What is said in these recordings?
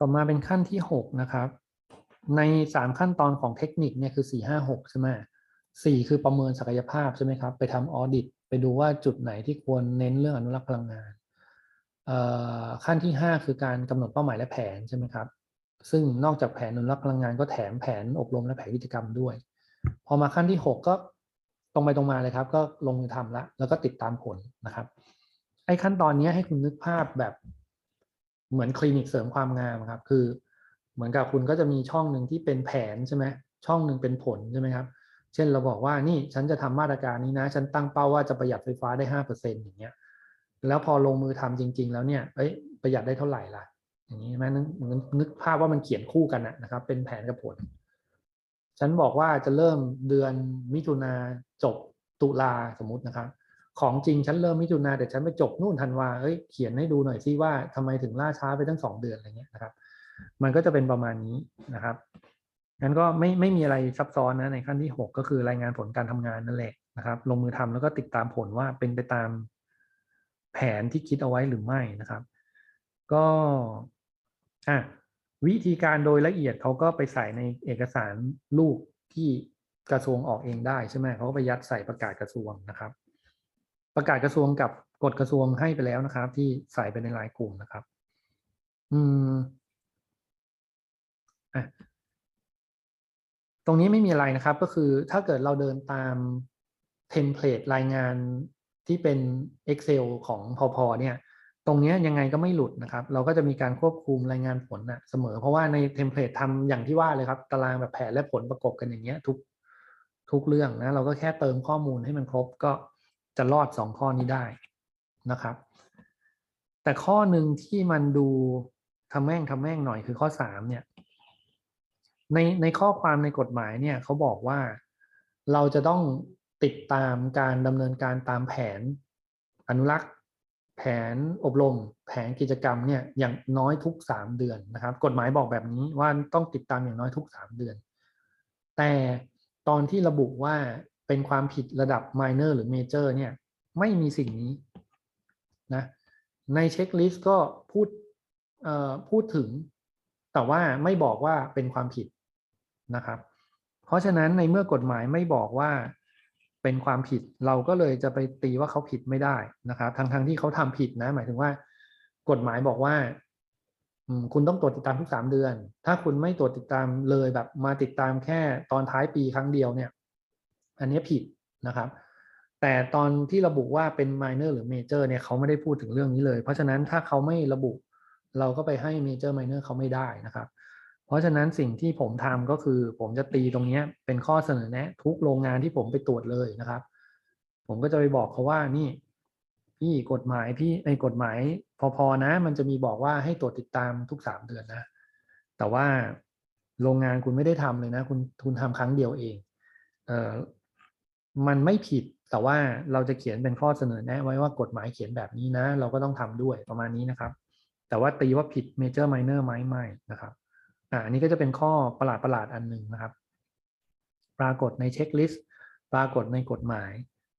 ต่อมาเป็นขั้นที่หกนะครับ ในสามขั้นตอนของเทคนิคเนี่ยคือสี่ห้าหกใช่ไหมสี่คือประเมินศักยภาพใช่ไหมครับ ไปทำออดิต ไปดูว่าจุดไหนที่ควรเน้นเรื่องอนุรักษ์พลังงานขั้นที่ห้าคือการกำหนดเป้าหมายและแผนใช่ไหมครับ ซึ่งนอกจากแผนอนุรักษ์พลังงานก็แถมแผนอบรมและแผนกิจกรรมด้วย พอมาขั้นที่หกก็ตรงไปตรงมาเลยครับ ก็ลงมือทำละแล้วก็ติดตามผลนะครับไอ้ขั้นตอนนี้ให้คุณนึกภาพแบบ เหมือนคลินิกเสริมความงามครับ คือเหมือนกับคุณก็จะมีช่องหนึ่งที่เป็นแผนใช่ไหมช่องหนึ่งเป็นผลใช่ไหมครับ เช่นเราบอกว่านี่ฉันจะทำมาตรการนี้นะ ฉันตั้งเป้าว่าจะประหยัดไฟฟ้าได้ห้าเปอร์เซ็นต์อย่างเงี้ย แล้วพอลงมือทำจริง ๆ แล้วเนี่ยเอ้ยประหยัดได้เท่าไหร่ล่ะ อย่างนี้ใช่ไหมนึกนึกภาพว่ามันเขียนคู่กันนะนะครับ เป็นแผนกับผล ฉันบอกว่าจะเริ่มเดือนมิถุนาจบตุลาสมมตินะครับ ของจริงฉันเริ่มมิถุนาแต่ฉันไปจบนู่นธันวาเอ้ยเขียนให้ดูหน่อยสิว่าทำไมถึงล่าช้าไปตั้งสองเดือนอะไรเงี้ยนะครับ มันก็จะเป็นประมาณนี้นะครับงั้นก็ไม่ไม่มีอะไรซับซ้อนนะในขั้นที่หกก็คือรายงานผลการทำงานนั่นแหละนะครับ ลงมือทำแล้วก็ติดตามผลว่าเป็นไปตามแผนที่คิดเอาไว้หรือไม่นะครับ ก็อะวิธีการโดยละเอียดเขาก็ไปใส่ในเอกสารลูกที่กระทรวงออกเองได้ใช่ไหมเขาก็ไปยัดใส่ประกาศกระทรวงนะครับ ประกาศกระทรวงกับกฎกระทรวงให้ไปแล้วนะครับ ที่ใส่ไปในรายกลุ่มนะครับ อืมอะตรงนี้ไม่มีอะไรนะครับ ก็คือถ้าเกิดเราเดินตามเทมเพลตรายงานที่เป็น Excel ของพอพอเนี่ย ตรงนี้ยยังไงก็ไม่หลุดนะครับ เราก็จะมีการควบคุมรายงานผลนะเสมอ เพราะว่าในเทมเพลตทำอย่างที่ว่าเลยครับ ตารางแบบแผนและผลประกบกันอย่างเงี้ยทุกทุกเรื่องนะ เราก็แค่เติมข้อมูลให้มันครบก็ จะรอดสองข้อนี้ได้นะครับ แต่ข้อหนึ่งที่มันดูทำแม่งทำแม่งหน่อยคือข้อสามเนี่ย ในในข้อความในกฎหมายเนี่ยเขาบอกว่าเราจะต้องติดตามการดำเนินการตามแผนอนุรักษ์ แผนอบรม แผนกิจกรรมเนี่ยอย่างน้อยทุกสามเดือนนะครับ กฎหมายบอกแบบนี้ว่าต้องติดตามอย่างน้อยทุกสามเดือน แต่ตอนที่ระบุว่า เป็นความผิดระดับ minor หรือ major เนี่ย ไม่มีสิ่งนี้นะในเช็คลิสต์ก็พูดพูดถึง แต่ว่าไม่บอกว่าเป็นความผิดนะครับ เพราะฉะนั้นในเมื่อกฎหมายไม่บอกว่าเป็นความผิดเราก็เลยจะไปตีว่าเขาผิดไม่ได้นะครับทั้งทที่เขาทำผิดนะ หมายถึงว่า กฎหมายบอกว่าคุณต้องตรวจติดตามทุกสามเดือน ถ้าคุณไม่ตรวจติดตามเลยแบบมาติดตามแค่ตอนท้ายปีครั้งเดียวเนี่ย อันนี้ผิดนะครับ แต่ตอนที่ระบุว่าเป็น minor หรือ major เนี่ยเขาไม่ได้พูดถึงเรื่องนี้เลย เพราะฉะนั้นถ้าเขาไม่ระบุ เราก็ไปให้ major minor เขาไม่ได้นะครับ เพราะฉะนั้นสิ่งที่ผมทำก็คือ ผมจะตีตรงนี้เป็นข้อเสนอแนะ ทุกโรงงานที่ผมไปตรวจเลยนะครับ ผมก็จะไปบอกเขาว่านี่พี่กฎหมายพี่ในกฎหมายพอๆนะ มันจะมีบอกว่าให้ตรวจติดตามทุกสามเดือนนะ แต่ว่าโรงงานคุณไม่ได้ทำเลยนะ คุณคุณทำครั้งเดียวเองเอ่อ มันไม่ผิดแต่ว่าเราจะเขียนเป็นข้อเสนอแนะไว้ว่ากฎหมายเขียนแบบนี้นะ เราก็ต้องทำด้วยประมาณนี้นะครับ แต่ว่าตีว่าผิด major minor ไหมไม่นะครับอ่าอันนี้ก็จะเป็นข้อประหลาดประหลาดอันหนึ่งนะครับ ปรากฏในเช็คลิสต์ปรากฏในกฎหมาย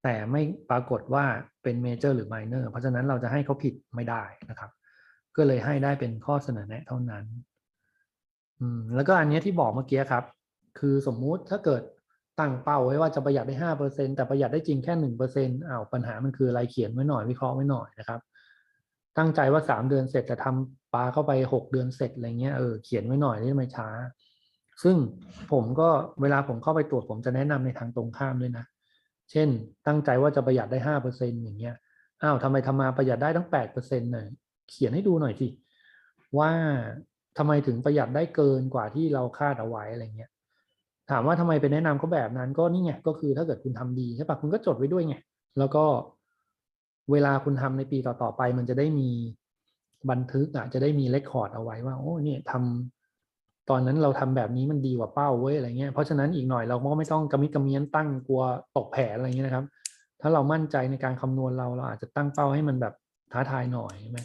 แต่ไม่ปรากฏว่าเป็นเมเจอร์หรือไมเนอร์เพราะฉะนั้นเราจะให้เขาผิดไม่ได้นะครับ ก็เลยให้ได้เป็นข้อเสนอแนะเท่านั้นอืมแล้วก็อันนี้ที่บอกเมื่อกี้ครับ คือสมมุติถ้าเกิด ตั้งเป้าไว้ว่าจะประหยัดได้ห้าเปอร์เซ็นแต่ประหยัดได้จริงแค่หนึ่งเปอร์เซ็นต์อ้าวปัญหามันคืออะไรเขียนไว้หน่อยวิเคราะห์ไว้หน่อยนะครับ ตั้งใจว่าสามเดือนเสร็จแต่ทำปลาเข้าไปหกเดือนเสร็จอะไรเงี้ยเออเขียนไว้หน่อยนี่ทำไมช้า ซึ่งผมก็เวลาผมเข้าไปตรวจผมจะแนะนำในทางตรงข้ามด้วยนะ เช่น ตั้งใจว่าจะประหยัดได้ห้าเปอร์เซ็นอย่างเงี้ยอ้าวทำไมทำมาประหยัดได้ตั้งแปดเปอร์เซ็นต์น่ะเขียนให้ดูหน่อยสิว่าทำไมถึงประหยัดได้เกินกว่าที่เราคาดเอาไว้อะไรเงี้ย ถามว่าทำไมไปแนะนำเขาแบบนั้น ก็นี่ไงก็คือถ้าเกิดคุณทำดีใช่ปะคุณก็จดไว้ด้วยไงแล้วก็เวลาคุณทำในปีต่อๆไป มันจะได้มีบันทึกอะจะได้มีเรคคอร์ดเอาไว้ว่าโอ้เนี่ยทำตอนนั้นเราทำแบบนี้มันดีกว่าเป้าเว้ยอะไรเงี้ยเพราะฉะนั้นอีกหน่อยเราก็ไม่ต้องกระมิดกระเมียนตั้งกลัวตกแผนอะไรเงี้ยนะครับ ถ้าเรามั่นใจในการคำนวณเราเราอาจจะตั้งเป้าให้มันแบบท้าทายหน่อยใช่ไหม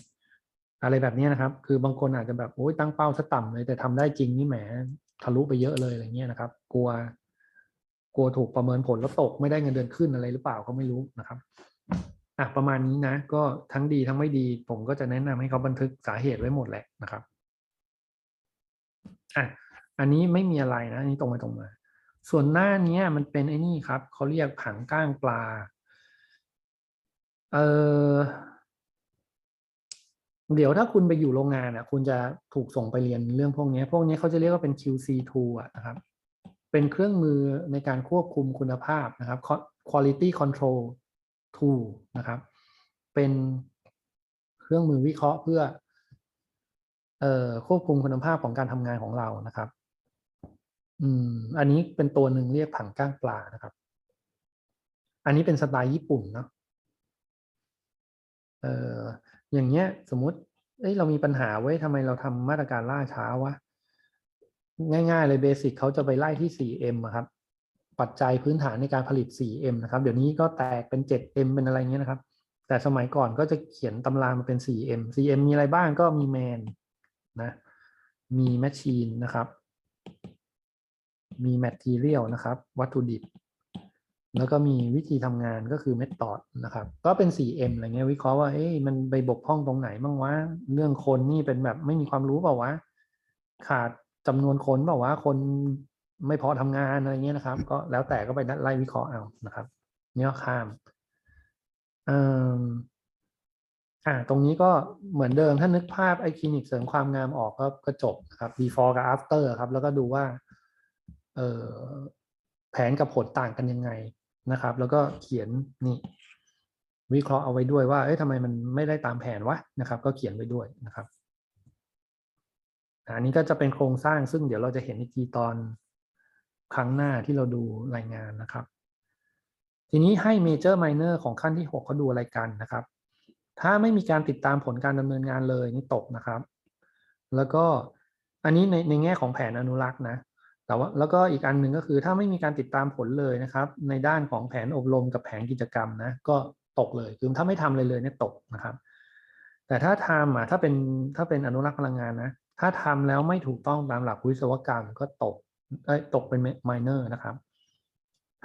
อะไรแบบนี้นะครับ คือบางคนอาจจะแบบโอ้ยตั้งเป้าซะต่ำเลยแต่ทำได้จริงนี่แหม ทะลุไปเยอะเลยอะไรเงี้ยนะครับ กลัว กลัวถูกประเมินผลแล้วตกไม่ได้เงินเดือนขึ้นอะไรหรือเปล่าก็ไม่รู้นะครับอะประมาณนี้นะ ก็ทั้งดีทั้งไม่ดี ผมก็จะแนะนำให้เขาบันทึกสาเหตุไว้หมดแหละนะครับอะอันนี้ไม่มีอะไรนะอันนี้ตรงไปตรงมา ส่วนหน้าเนี้ยมันเป็นไอ้นี่ครับเขาเรียกผังก้างปลา เอ่อ เดี๋ยวถ้าคุณไปอยู่โรงงานอะ คุณจะถูกส่งไปเรียนเรื่องพวกนี้ พวกนี้เขาจะเรียกว่าเป็น QC tool อะนะครับ เป็นเครื่องมือในการควบคุมคุณภาพนะครับ quality control tool นะครับ เป็นเครื่องมือวิเคราะห์เพื่อเอ่อควบคุมคุณภาพของการทำงานของเรานะครับ อืม อันนี้เป็นตัวหนึ่งเรียกผังก้างปลานะครับ อันนี้เป็นสไตล์ญี่ปุ่นเนาะเออ อย่างเงี้ยสมมติเอ้ยเรามีปัญหาไว้ยทำไมเราทำมาตรการล่าช้าวะง่าย ๆ เลยเบสิกเขาจะไปไล่ที่ 4M ครับ ปัจจัยพื้นฐานในการผลิต 4M นะครับ เดี๋ยวนี้ก็แตกเป็น 7M เป็นอะไรเงี้ยนะครับ แต่สมัยก่อนก็จะเขียนตำรามาเป็น 4M 4M มีอะไรบ้างก็มี man นะมี machine นะครับ มี material นะครับ วัตถุดิบ แล้วก็มีวิธีทำงานก็คือ method นะครับ ก็เป็น 4M อะไรเงี้ยวิเคราะห์ว่าเอ้ยมันไปบกพร่องตรงไหนบ้างวะเรื่องคนนี่เป็นแบบไม่มีความรู้เปล่าวะขาดจำนวนคนเปล่าวะคนไม่พอทำงานอะไรเงี้ยนะครับ ก็แล้วแต่ก็ไปไล่วิเคราะห์เอานะครับเนี่ยข้ามอ่าตรงนี้ก็เหมือนเดิมถ้านึกภาพไอคลินิกเสริมความงามออกก็ก็จบครับ before กับ after ครับ แล้วก็ดูว่า เออแผนกับผลต่างกันยังไง นะครับ แล้วก็เขียนนี่ วิเคราะห์เอาไว้ด้วยว่าเอ้ยทำไมมันไม่ได้ตามแผนวะนะครับ ก็เขียนไว้ด้วยนะครับอันนี้ก็จะเป็นโครงสร้างซึ่งเดี๋ยวเราจะเห็นอีกทีตอนครั้งหน้าที่เราดูรายงานนะครับ ทีนี้ให้เมเจอร์ไมเนอร์ของขั้นที่ 6 เขาดูอะไรกันนะครับ ถ้าไม่มีการติดตามผลการดำเนินงานเลยนี่ตกนะครับ แล้วก็อันนี้ในในแง่ของแผนอนุรักษ์นะ แต่ว่าแล้วก็อีกอันหนึ่งก็คือถ้าไม่มีการติดตามผลเลยนะครับ ในด้านของแผนอบรมกับแผนกิจกรรมนะก็ตกเลยคือถ้าไม่ทำเลยเลยเนี่ยตกนะครับ แต่ถ้าทำอะถ้าเป็นถ้าเป็นอนุรักษ์พลังงานนะถ้าทำแล้วไม่ถูกต้องตามหลักวิศวกรรมก็ตกเอ้ยตกเป็น minor นะครับ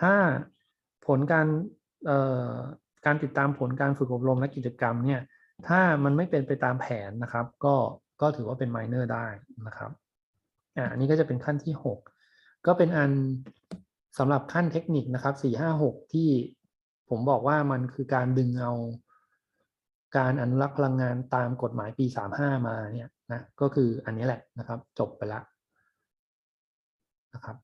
ถ้าผลการเอ่อการติดตามผลการฝึกอบรมและกิจกรรมเนี่ยถ้ามันไม่เป็นไปตามแผนนะครับ ก็ก็ถือว่าเป็น minor ได้นะครับอ่าอันนี้ก็จะเป็นขั้นที่ 6 ก็เป็นอันสำหรับขั้นเทคนิคนะครับสี่ห้าหกที่ผมบอกว่ามันคือการดึงเอา การอนุรักษ์พลังงานตามกฎหมายปีสามาเนี่ยนะก็คืออันนี้แหละนะครับ จบไปแล้วนะครับ